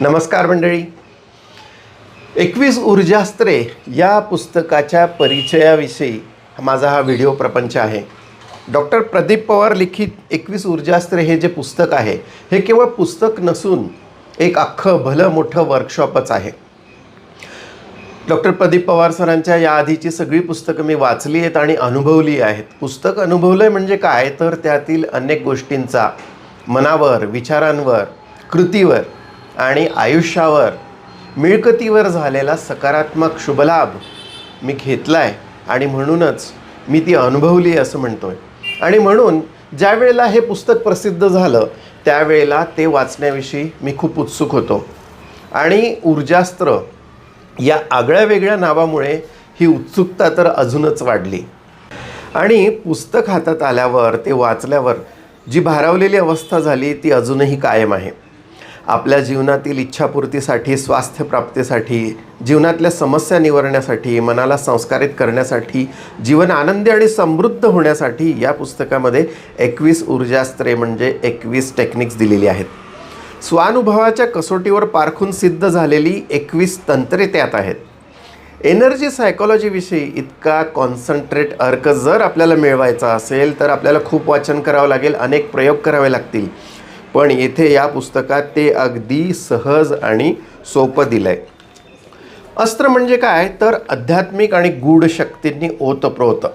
नमस्कार मंडळी. एकवीस ऊर्जास्त्रे या पुस्तकाच्या परिचयाविषयी माझा हा व्हिडिओ प्रपंच आहे. डॉक्टर प्रदीप पवार लिखित एकवीस ऊर्जास्त्रे हे जे पुस्तक आहे हे केवळ पुस्तक नसून एक अख्खं भलं मोठं वर्कशॉपच आहे. डॉक्टर प्रदीप पवार सरांच्या या आधीची सगळी पुस्तकं मी वाचली आहेत आणि अनुभवली आहेत. पुस्तक अनुभवलं आहे म्हणजे काय? तर त्यातील अनेक गोष्टींचा मनावर विचारांवर कृतीवर आणि आयुष्यावर मिळकतीवर झालेला सकारात्मक शुभलाभ मी घेतला आहे आणि म्हणूनच मी ती अनुभवली आहे असं म्हणतो आहे आणि म्हणून ज्या वेळेला हे पुस्तक प्रसिद्ध झालं त्यावेळेला ते वाचण्याविषयी मी खूप उत्सुक होतो. आणि ऊर्जास्त्र या आगळ्या वेगळ्या नावामुळे ही उत्सुकता तर अजूनच वाढली. आणि पुस्तक हातात आल्यावर ते वाचल्यावर जी भारावलेली अवस्था झाली ती अजूनही कायम आहे. आपल्या जीवनातील इच्छापूर्तीसाठी स्वास्थ्यप्राप्तीसाठी जीवनातल्या समस्या निवारण्यासाठी मनाला संस्कारित करण्यासाठी जीवन आनंदी आणि समृद्ध होण्यासाठी या पुस्तकामध्ये एकवीस ऊर्जास्त्रे म्हणजे एकवीस टेक्निक्स दिलेली आहेत. स्वानुभवाच्या कसोटीवर पारखून सिद्ध झालेली एकवीस तंत्रे त्यात आहेत. एनर्जी सायकॉलॉजीविषयी इतका कॉन्सन्ट्रेट अर्क जर आपल्याला मिळवायचा असेल तर आपल्याला खूप वाचन करावं लागेल अनेक प्रयोग करावे लागतील. पण येथे या पुस्तकात ते अगदी सहज आणि सोपं दिलं आहे अस्त्र म्हणजे काय? तर आध्यात्मिक आणि गूढ शक्तींनी ओतप्रोत.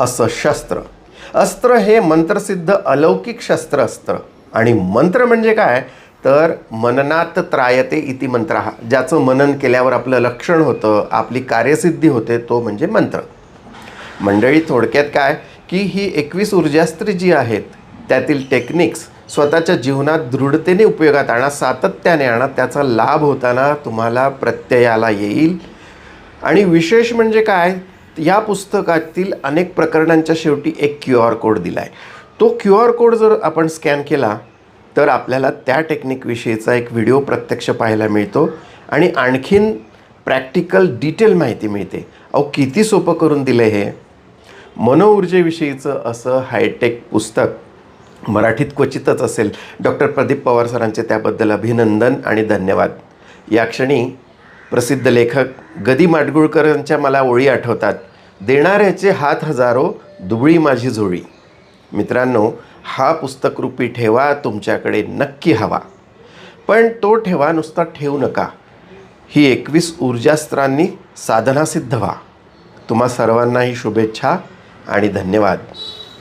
असं शस्त्र. अस्त्र हे मंत्रसिद्ध अलौकिक शस्त्र अस्त्र आणि मंत्र म्हणजे काय? तर मननात त्रायते इति मंत्र. हा ज्याचं मनन केल्यावर आपलं लक्षण होतं आपली कार्यसिद्धी होते तो म्हणजे मंत्र. मंडळी थोडक्यात काय? की ही एकवीस ऊर्जास्त्री जी आहेत त्यातील टेक्निक्स स्वतःच्या जीवनात दृढतेने उपयोगात आणा सातत्याने आणा त्याचा लाभ होताना तुम्हाला प्रत्ययाला येईल. आणि विशेष म्हणजे काय? या पुस्तकातील अनेक प्रकरणांच्या शेवटी एक क्यू आर कोड दिला आहे तो क्यू आर कोड जर आपण स्कॅन केला तर आपल्याला त्या टेक्निकविषयीचा एक व्हिडिओ प्रत्यक्ष पाहायला मिळतो आणि आणखीन प्रॅक्टिकल डिटेल माहिती मिळते. अहो किती सोपं करून दिलं हे. मनोऊर्जेविषयीचं असं हायटेक पुस्तक मराठीत क्वचितच असेल. डॉक्टर प्रदीप पवार सरांचे त्याबद्दल अभिनंदन आणि धन्यवाद. या क्षणी प्रसिद्ध लेखक गदी माडगुळकरांच्या मला ओळी आठवतात. देणाऱ्याचे हात हजारो दुबळी माझी झोळी. मित्रांनो हा पुस्तकरूपी ठेवा तुमच्याकडे नक्की हवा. पण तो ठेवा नुसता ठेवू नका. ही एकवीस ऊर्जास्त्रांनी साधना सिद्ध व्हा. तुम्हा सर्वांनाही शुभेच्छा आणि धन्यवाद.